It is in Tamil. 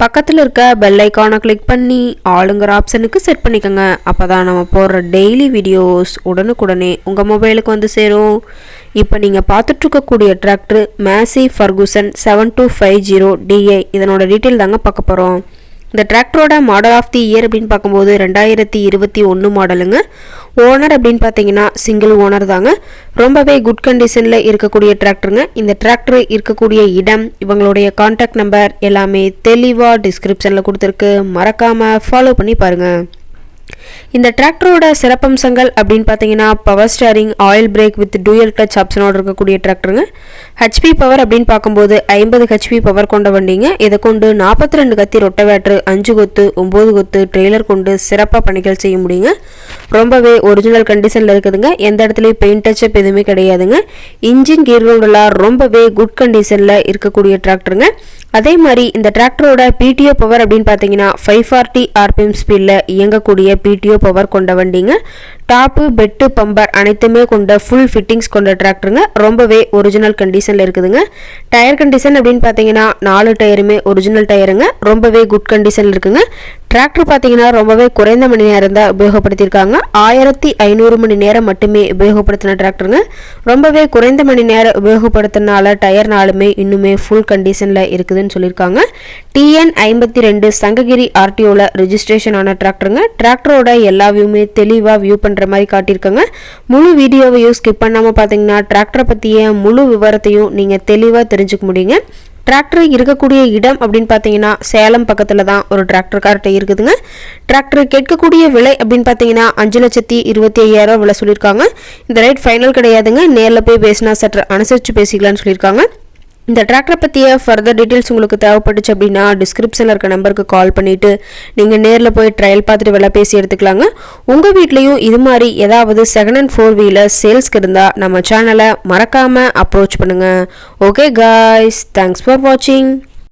பக்கத்தில் இருக்க பெல் ஐக்கானை கிளிக் பண்ணி ஆளுங்கிற ஆப்ஷனுக்கு செட் பண்ணிக்கோங்க. அப்போ தான் நம்ம போடுற டெய்லி வீடியோஸ் உடனுக்குடனே உங்கள் மொபைலுக்கு வந்து சேரும். இப்போ நீங்கள் பார்த்துட்ருக்கக்கூடிய tractor Massey Ferguson seven two five zero DA இதனோட டீட்டெயில் தாங்க பார்க்க போகிறோம் இந்த டிராக்டரோட மாடல் ஆஃப் தி இயர் அப்படின்னு பார்க்கும்போது ரெண்டாயிரத்தி இருபத்தி ஒன்று மாடலுங்க ஓனர் அப்படின்னு பார்த்தீங்கன்னா சிங்கிள் ஓனர் தாங்க. ரொம்பவே குட் கண்டிஷனில் இருக்கக்கூடிய டிராக்டருங்க இந்த டிராக்டர் இருக்கக்கூடிய இடம் இவங்களுடைய காண்டாக்ட் நம்பர் எல்லாமே தெளிவாக டிஸ்கிரிப்ஷனில் கொடுத்துருக்கு. மறக்காமல் ஃபாலோ பண்ணி பாருங்கள் இந்த டிராக்டரோட சிறப்பம்சங்கள் அப்படின்னு பார்த்தீங்கன்னா power steering oil brake with dual touch ஆப்ஷனோட இருக்கக்கூடிய டிராக்டருங்க ஹெச்பி பவர் அப்படின்னு பார்க்கும்போது ஐம்பது ஹெச்பி பவர் கொண்ட வண்டிங்க. இதை கொண்டு நாற்பத்தி ரெண்டு கத்தி ரொட்டவேட்ரு அஞ்சு கொத்து ஒம்பது கொத்து ட்ரெய்லர் கொண்டு சிறப்பாக பணிகள் செய்ய முடியுங்க. ரொம்பவே ஒரிஜினல் கண்டிஷனில் இருக்குதுங்க. எந்த இடத்துலையும் பெயிண்ட் டச்சப் எதுவுமே கிடையாதுங்க. இன்ஜின் கியர் ரவுண்டெல்லாம் ரொம்பவே குட் கண்டிஷனில் இருக்கக்கூடிய டிராக்டருங்க அதே மாதிரி இந்த டிராக்டரோட பிடிஓ பவர் அப்படின்னு பார்த்தீங்கன்னா ஃபைவ் ஃபார்ட்டி ஆர்பிஎம் ஸ்பீடில் இயங்கக்கூடிய பிடிஓ பவர் கொண்ட வண்டிங்க. டாப்பு பெட்டு பம்பர் அனைத்துமே கொண்ட ஃபுல் ஃபிட்டிங்ஸ் கொண்ட டிராக்டருங்க ரொம்பவே ஒரிஜினல் கண்டிஷனில் இருக்குதுங்க. டயர் கண்டிஷன் அப்படின்னு பார்த்தீங்கன்னா நாலு டயருமே ஒரிஜினல் டயருங்க ரொம்பவே குட் கண்டிஷனில் இருக்குங்க. டிராக்டர் பார்த்தீங்கன்னா ரொம்பவே குறைந்த மணி நேரம் தான் உபயோகப்படுத்தியிருக்காங்க. ஆயிரத்தி ஐநூறு மணி நேரம் மட்டுமே உபயோகப்படுத்தின டிராக்டருங்க ரொம்பவே குறைந்த மணி நேரம் உபயோகப்படுத்தினால டயர்னாலுமே இன்னுமே ஃபுல் கண்டிஷனில் இருக்குதுன்னு சொல்லியிருக்காங்க. டிஎன் ஐம்பத்தி ரெண்டு சங்ககிரி ஆர்டிஓவில் ரிஜிஸ்ட்ரேஷன் ஆன டிராக்டருங்க டிராக்டரோட எல்லா வியூமே தெளிவாக வியூ பண்ணுற மாதிரி காட்டியிருக்காங்க. முழு வீடியோவையும் ஸ்கிப் பண்ணாமல் பார்த்தீங்கன்னா டிராக்டரை பற்றிய முழு விவரத்தையும் நீங்கள் தெளிவாக தெரிஞ்சுக்க முடியுங்க. டிராக்டர் இருக்கக்கூடிய இடம் அப்படின்னு பார்த்தீங்கன்னா சேலம் பக்கத்தில் தான் ஒரு டிராக்டர்கார்ட்டை இருக்குதுங்க. டிராக்டர் கேட்கக்கூடிய விலை அப்படின்னு பார்த்தீங்கன்னா அஞ்சு லட்சத்தி இருபத்தி ஐயாயிரம் விலை சொல்லியிருக்காங்க. இந்த ரேட் ஃபைனல் கிடையாதுங்க. நேரில் போய் பேசினா சற்று அனுசரித்து பேசிக்கலாம்னு சொல்லியிருக்காங்க. இந்த டிராக்டரை பற்றிய ஃபர்தர் டீட்டெயில்ஸ் உங்களுக்கு தேவைப்பட்டுச்சு அப்படின்னா டிஸ்கிரிப்ஷனில் இருக்க நம்பருக்கு கால் பண்ணிவிட்டு நீங்கள் நேரில் போய் ட்ரையல் பார்த்துட்டு விலை பேசி எடுத்துக்கலாங்க. உங்கள் வீட்லேயும் இது மாதிரி ஏதாவது செகண்ட் அண்ட் ஃபோர் வீலர் சேல்ஸ்க்கு இருந்தால் நம்ம சேனலை மறக்காமல் அப்ரோச் பண்ணுங்கள் ஓகே காய்ஸ் தேங்க்ஸ் ஃபார் வாட்சிங்